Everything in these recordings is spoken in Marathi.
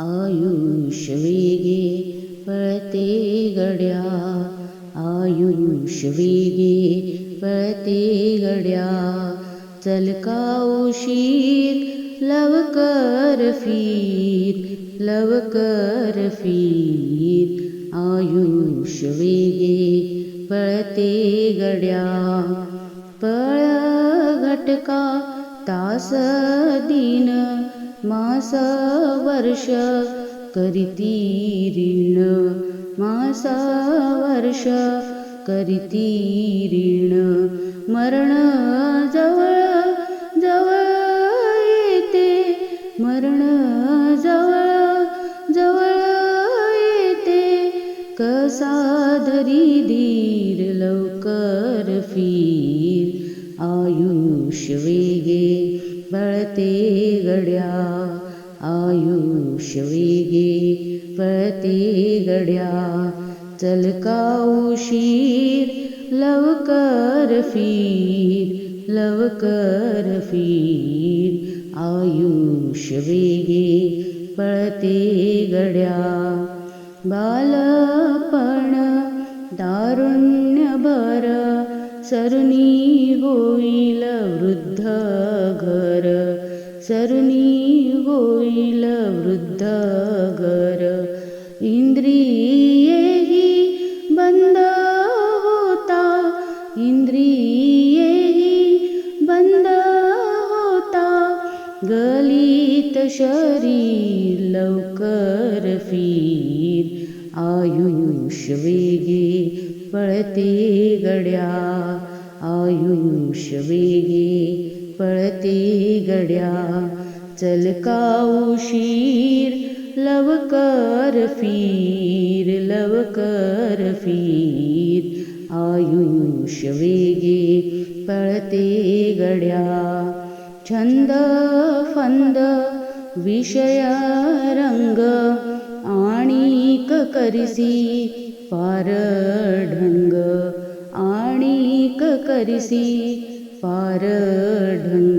आयुष्य वेगे पळते गड्या आयुष्य वेगे पळते गड्या। चल का उशीर लवकर फिर लवकर फिर आयुष्य वेगे पळते गड्या पळ घटका तास दिन मास वर्ष करीती ऋण मास वर्ष करीती ऋण. मरण जवळ जवळ येते. मरण जवळ जवळ येते. कसा धरी धीर लवकर फिर आयुष्य ते गड्या आयुष विगे पे गड्या चलका फीर लवकर फीर। आयुष विगे पे गड्या बालपण दारुण्यभर होईल वृद्ध। सरुनी होईल वृद्ध गर इंद्रियेही बंद होता. इंद्रियेही बंद होता. गलित शरीर लवकर फिर. आयुष्य वेगे पळते गड्या. आयुष्य वेगे पळते गड्या चल का उशीर लवकर फीर लवकर फीर. आयुष्य वेगे पळते गड्या छंद फंद विषय रंग आणिक करिसी पार ढंग आणिक करिसी पार ढंग.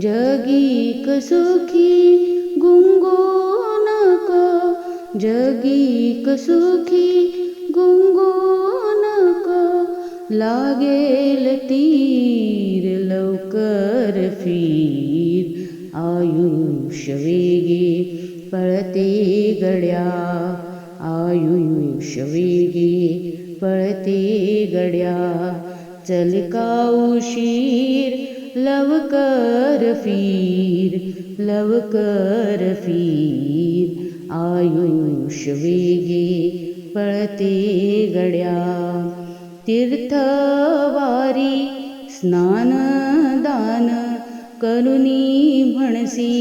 जगी सुखी गुंगो नका. जगी सुखी गुंगो नका. लागेल तीर लवकर फिर. आयुष्य वेगे पळते गड्या. आयुष्य वेगे पळते गड्या. चल का उशीर लवकर फीर लवकर फीर. आयुष वेगी पळते गड्या तीर्थवारी स्नानदान करुणी म्हणसी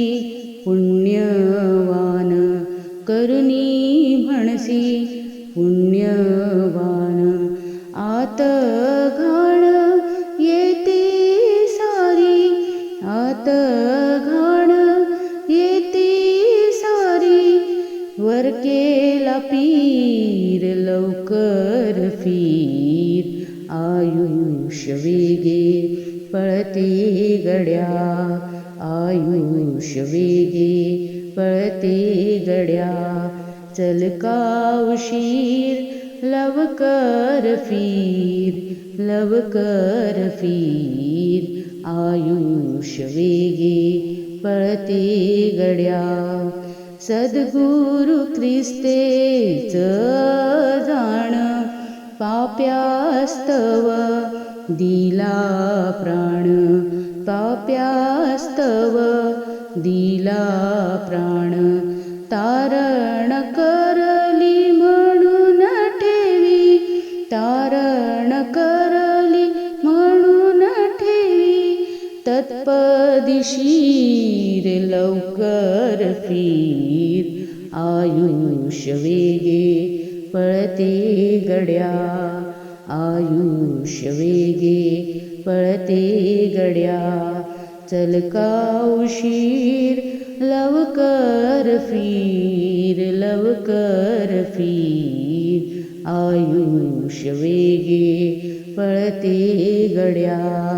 पुण्यवान करुणी गेला केला पीर लवकर फीर. आयुष्य वेगे पळते गड्या. आयुष्य वेगे पळते गड्या. चल का उशीर लवकर फीर. लवकर फीर. आयुष्य वेगे पळते गड्या. सद्गुरु ख्रिस्तेच जाण पाप्यास्तव दिला प्राण पाप्यास्तव दिला प्राण तारण करली म्हणून ठेवी तारण करली म्हणून ठेवी तत्पदिशी लवकर फिर आयुष्य वेगे पळते गड्या. आयुष्य वेगे पळते गड्या. चल का उशीर लवकर फिर लवकर फिर. आयुष्य वेगे पळते गड्या.